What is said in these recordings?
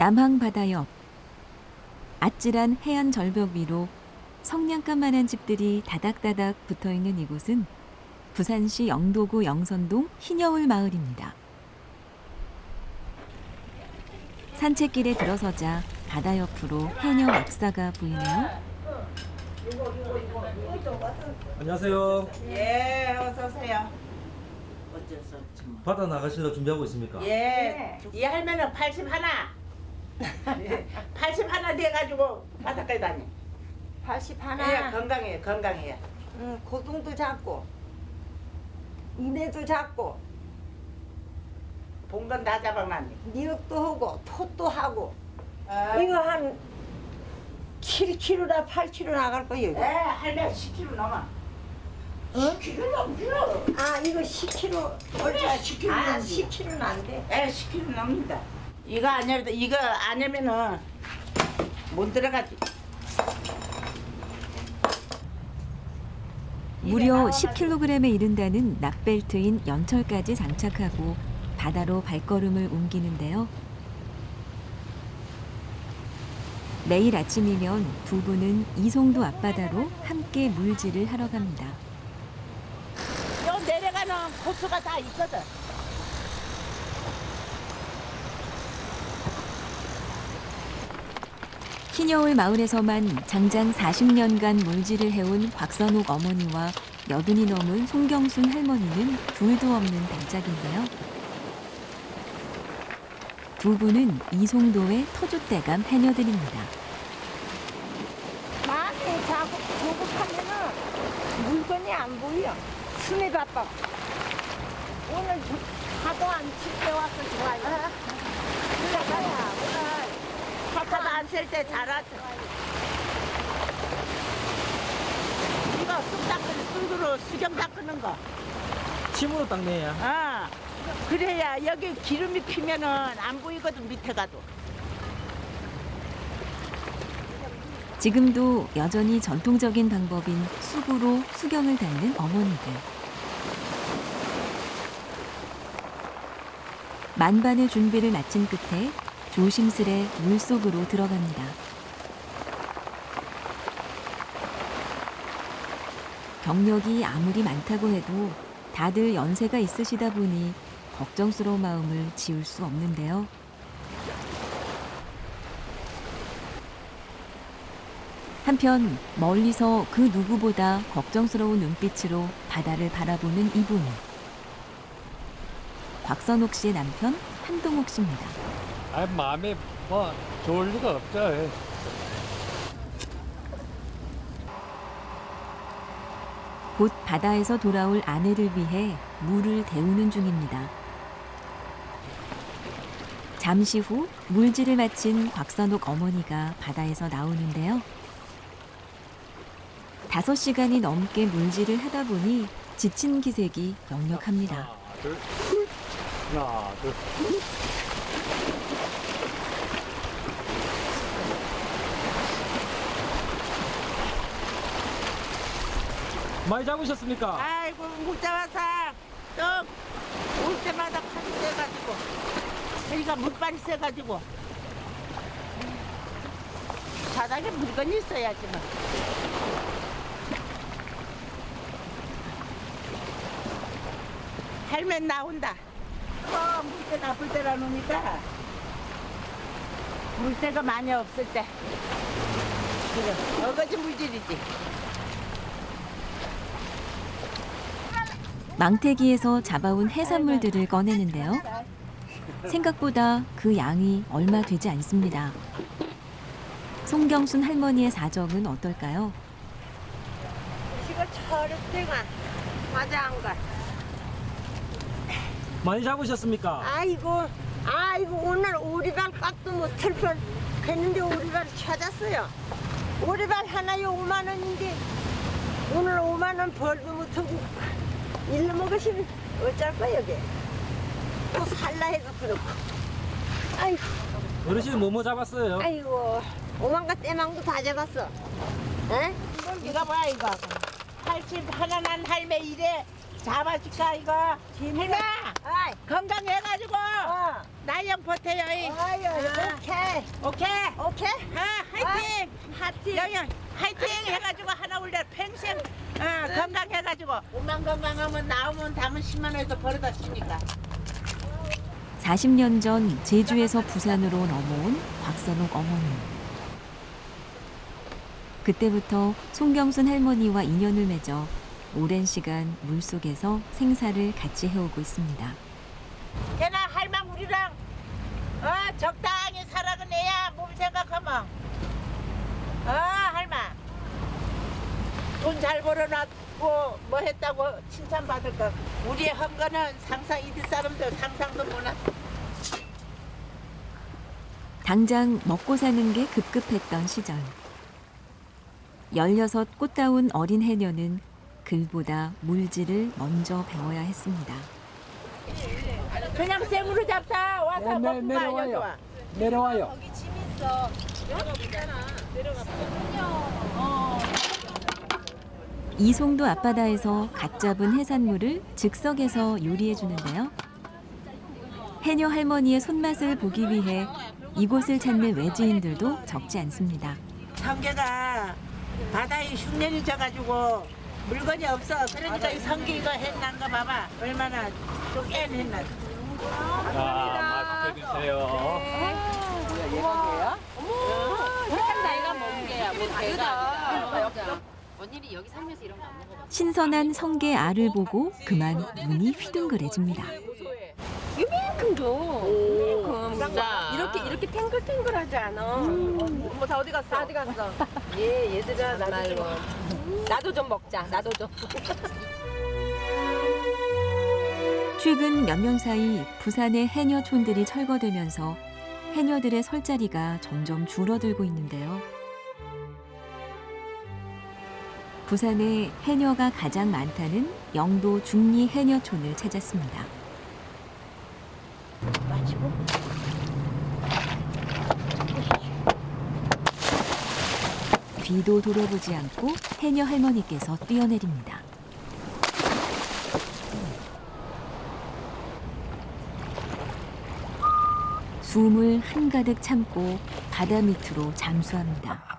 남항 바다 옆 아찔한 해안 절벽 위로 성냥감만한 집들이 다닥다닥 붙어 있는 이곳은 부산시 영도구 영선동 희녀울 마을입니다. 산책길에 들어서자 바다 옆으로 해녀 역사가 보이네요. 안녕하세요. 예, 어서 오세요. 어쩔 수 없지 뭐. 바다 나가시려 준비하고 있습니까? 예, 이 할매는 81. 81 돼가지고 바닷가에 다니. 80 예, 하나. 건강해요, 건강해요. 응, 고등도 작고 이내도 작고 본 건 다 잡아놨니. 미역도 하고 톳도 하고 아, 이거 한 7kg나 8kg 나갈 거예요. 예, 이거. 할매 10kg 넘어. 10kg 넘죠. 아 이거 10kg 그래, 10kg 아 넘지. 10kg는 안 돼. 예, 10kg 넘는다. 이거 아니면 이거 아니면은 못 들어가지. 무려 10kg에 이른다는 납벨트인 연철까지 장착하고 바다로 발걸음을 옮기는데요. 매일 아침이면 두 분은 이송도 앞바다로 함께 물질을 하러 갑니다. 요 내려가는 코스가 다 있거든. 희녀울 마을에서만 장장 40년간 물질을 해온 곽선옥 어머니와 여든이 넘은 송경순 할머니는 둘도 없는 단짝인데요. 두 분은 이송도의 터줏대감 해녀들입니다. 많이 자고 조급하면은 물건이 안 보여. 숨이 바빠. 오늘 저- 파도 안 칠 때 와서 좋아요. 그래 가야 오늘 안쓸 때 잘하죠. 이거 쑥 닦는 쑥으로 수경 닦는 거. 침으로 닦네요. 아, 그래야 여기 기름이 피면은 안 보이거든 밑에 가도. 지금도 여전히 전통적인 방법인 쑥으로 수경을 닦는 어머니들. 만반의 준비를 마친 끝에 조심스레 물속으로 들어갑니다. 경력이 아무리 많다고 해도 다들 연세가 있으시다 보니 걱정스러운 마음을 지울 수 없는데요. 한편 멀리서 그 누구보다 걱정스러운 눈빛으로 바다를 바라보는 이분. 곽선옥 씨의 남편 한동옥 씨입니다. 아 마음에 뭐 좋을 리가 없죠. 곧 바다에서 돌아올 아내를 위해 물을 데우는 중입니다. 잠시 후 물질을 마친 곽선옥 어머니가 바다에서 나오는데요. 다섯 시간이 넘게 물질을 하다 보니 지친 기색이 역력합니다. 하나 둘 하나 둘. 많이 잡으셨습니까? 아이고 못 잡아서 또올 때마다 팔이 세가지고 저희가 물발이 세가지고 바닥에 물건이 있어야지 뭐. 할면 나온다. 어, 물때 나쁠 때라 놓으니까 물때가 많이 없을 때 그래 어거지 물질이지. 망태기에서 잡아온 해산물들을 꺼내는데요. 생각보다 그 양이 얼마 되지 않습니다. 송경순 할머니의 사정은 어떨까요? 맞아. 많이 잡으셨습니까? 아이고, 아이고 오늘 오리발 값도 못할 뻔 했는데 오리발 찾았어요. 오리발 하나에 5만 원인데 오늘 5만 원 벌도 못하고 일로 먹으시면 어쩔 거야 여기. 또 살라 해도 그렇고. 아이고, 어르신 뭐뭐 잡았어요? 아이고 오만가 떼망도 다 잡았어. 에? 이거 뭐야 이거 80 하나 난 할매 이래 잡아줄까 이거 할매 아이, 건강해가지고 어. 나이 조금만 버텨요. 이. 아유, 오케이. 오케이. 오케이. 아, 화이팅. 하트. 여기 화이팅 해가지고 하나 올려. 평생 어, 건강해가지고. 몸만 건강하면 나오면 담은 10만 원에서 벌어다 쓰니까? 40년 전 제주에서 부산으로 넘어온 곽선옥 어머니. 그때부터 송경순 할머니와 인연을 맺어 오랜 시간 물속에서 생사를 같이 해오고 있습니다. 걔나 할망 우리랑 어, 적당히 살아가내야 몸 생각하면. 어 할망 돈 잘 벌어놨고 뭐 했다고 칭찬받을까 우리의 한 거는 상상 이들 사람들 상상도 못한 당장 먹고 사는 게 급급했던 시절. 16 꽃다운 어린 해녀는 글보다 물질을 먼저 배워야 했습니다. 그냥 생으로 잡사 와서 네, 네, 먹고 가 내려와요. 여기 와 내려와요. 이송도 앞바다에서 갓 잡은 해산물을 즉석에서 요리해 주는데요. 해녀 할머니의 손맛을 보기 위해 이곳을 찾는 외지인들도 적지 않습니다. 성게가 바다에 흉년이 져가지고 물건이 없어. 그러니까 이 성게 이거 했난 거 봐봐. 얼마나 또깬 했나. 자, 맛있게 드세요. 내가 먹은 게야, 뭐 개가. 언니는 여기 살면서 이런 거안 먹어봤어. 신선한 성게 알을 보고 그만 눈이 휘둥그레집니다. 이만큼 진짜. 이렇게 이렇게 탱글탱글하지 않아. 뭐 다 어디 갔어? 어디 갔어? 얘 얘들아 나도 좀 나도 좀 먹자. 나도 좀. 최근 몇 년 사이 부산의 해녀촌들이 철거되면서 해녀들의 설 자리가 점점 줄어들고 있는데요. 부산에 해녀가 가장 많다는 영도 중리 해녀촌을 찾았습니다. 뒤도 돌아보지 않고 해녀 할머니께서 뛰어내립니다. 숨을 한가득 참고 바다 밑으로 잠수합니다.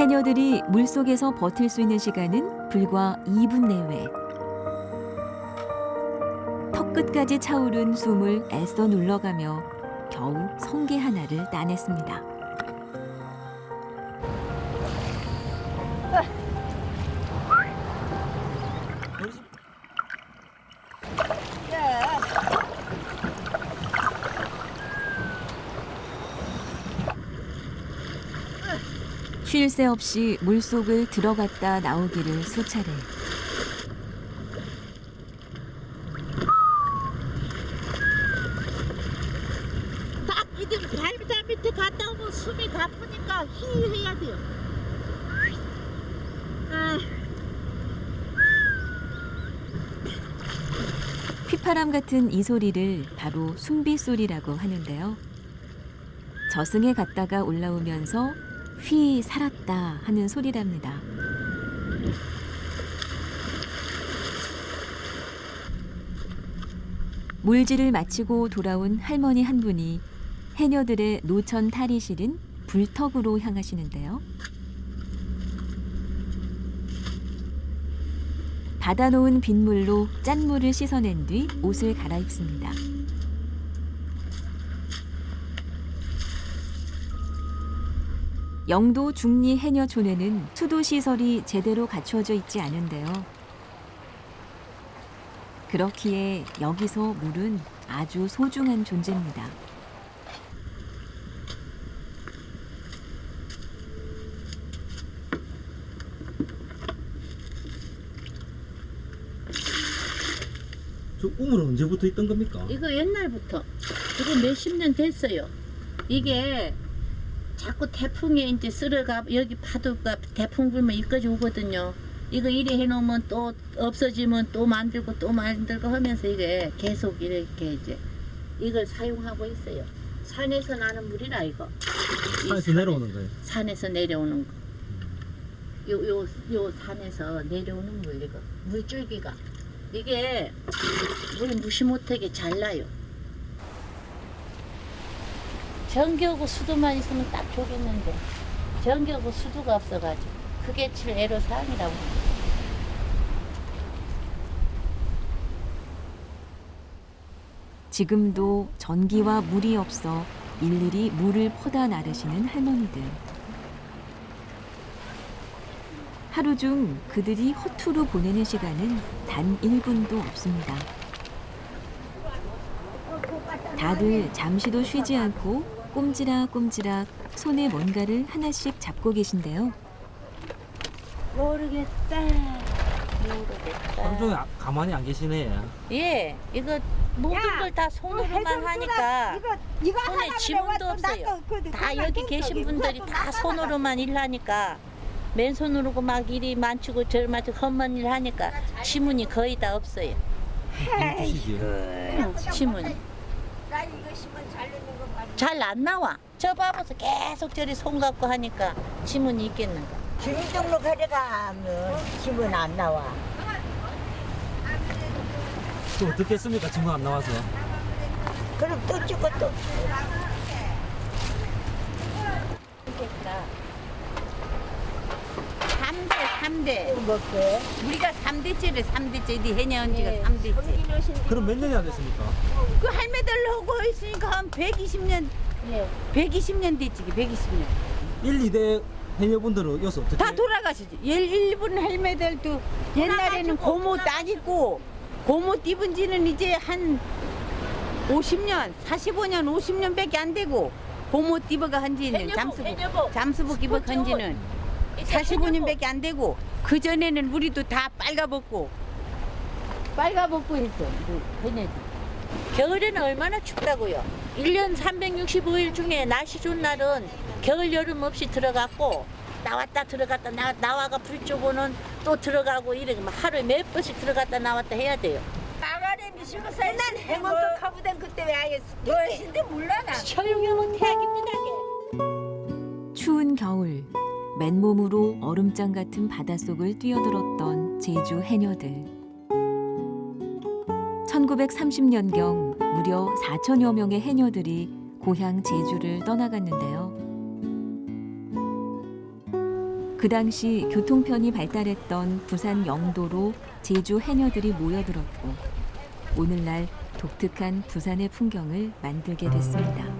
해녀들이 물속에서 버틸 수 있는 시간은 불과 2분 내외. 턱 끝까지 차오른 숨을 애써 눌러가며 겨우 성게 하나를 따냈습니다. 쉴 새 없이 물속을 들어갔다 나오기를 수차례. 딱 이들 발자 밑에 갔다 오면 숨이 가쁘니까 히 해야 돼요. 아, 휘파람 같은 이 소리를 바로 숨비 소리라고 하는데요. 저승에 갔다가 올라오면서 휘 살았다 하는 소리랍니다. 물질을 마치고 돌아온 할머니 한 분이 해녀들의 노천 탈이 실은 불턱으로 향하시는데요. 받아놓은 빗물로 짠물을 씻어낸 뒤 옷을 갈아입습니다. 영도 중리 해녀촌에는 수도 시설이 제대로 갖추어져 있지 않은데요. 그렇기에 여기서 물은 아주 소중한 존재입니다. 저 우물은 언제부터 있던 겁니까? 이거 옛날부터 이거 몇십 년 됐어요. 이게 자꾸 태풍에 이제 쓸어가 여기 파도가 태풍 불면 여기까지 오거든요. 이거 이래 해놓으면 또 없어지면 또 만들고 또 만들고 하면서 이게 계속 이렇게 이제 이걸 사용하고 있어요. 산에서 나는 물이라 이거. 이 산에서 내려오는 거예요. 산에서 내려오는 거. 요, 요, 요 산에서 내려오는 물, 이거. 물줄기가. 이게 물 무시 못하게 잘 나요. 전기하고 수도만 있으면 딱 좋겠는데 전기하고 수도가 없어가지고 그게 제일 애로사항이라고. 지금도 전기와 물이 없어 일일이 물을 퍼다 나르시는 할머니들. 하루 중 그들이 허투루 보내는 시간은 단 1분도 없습니다. 다들 잠시도 쉬지 않고 꼼지락꼼지락 손에 뭔가를 하나씩 잡고 계신데요. 모르겠다. 모르겠다. 종일 아- 가만히 안 계시네. 예, 이거 모든 걸 다 손으로만 하니까 이거 이거 손에 지문도 없어요. 나 그- 그- 다 여기 돈 계신 저기 분들이 다 손으로만 일하니까 맨손으로 막 일이 많치고 절 맞고 험한 일 하니까 지문이 거의 다 없어요. 주시지. 응, 지문 나 이거 심은 잘 내는 거 맞아. 잘 안 나와. 저 봐봐서 계속 저리 손 갖고 하니까 지문이 있겠는가. 주민등록 하려가면 집은 안 나와. 또 어떻게 했습니까? 지금 안 나와서. 그럼 또 찍고 또 그러 니까 3대 3대 먹게. 우리가 3대째래 3대째 이 해녀언지가 네. 3대째 그럼 몇 년이 안 됐습니까? 그 할매들 하고 있으니까 한 120년 예. 120년 됐지 120년 1, 2대 해녀분들은 여기서 어떻게 다 돌아가시지 일- 일본 할매들도 옛날에는 고못 안 입고 고못 입은 지는 이제 한 50년 45년 50년밖에 안 되고 고못 입어가 한 지는 잠수복 잠수복 입어 간 지는 45년밖에 안 되고 그 전에는 우리도 다 빨가벗고 빨가벗고 했어 그네들 겨울에는 얼마나 춥다고요? 1년 365일 중에 날씨 좋은 날은 겨울 여름 없이 들어갔고 나왔다 들어갔다 나, 나와가 불 쪼고는 또 들어가고 이래. 막 하루에 몇 번씩 들어갔다 나왔다 해야 돼요? 나가래 미시고 살난 행운도 카부된 그때 왜 아예 너신데 몰라 나. 처용형은 태양입니다. 추운 겨울 맨몸으로 얼음장 같은 바닷속을 뛰어들었던 제주 해녀들. 1930년경 무려 4천여 명의 해녀들이 고향 제주를 떠나갔는데요. 그 당시 교통편이 발달했던 부산 영도로 제주 해녀들이 모여들었고 오늘날 독특한 부산의 풍경을 만들게 됐습니다.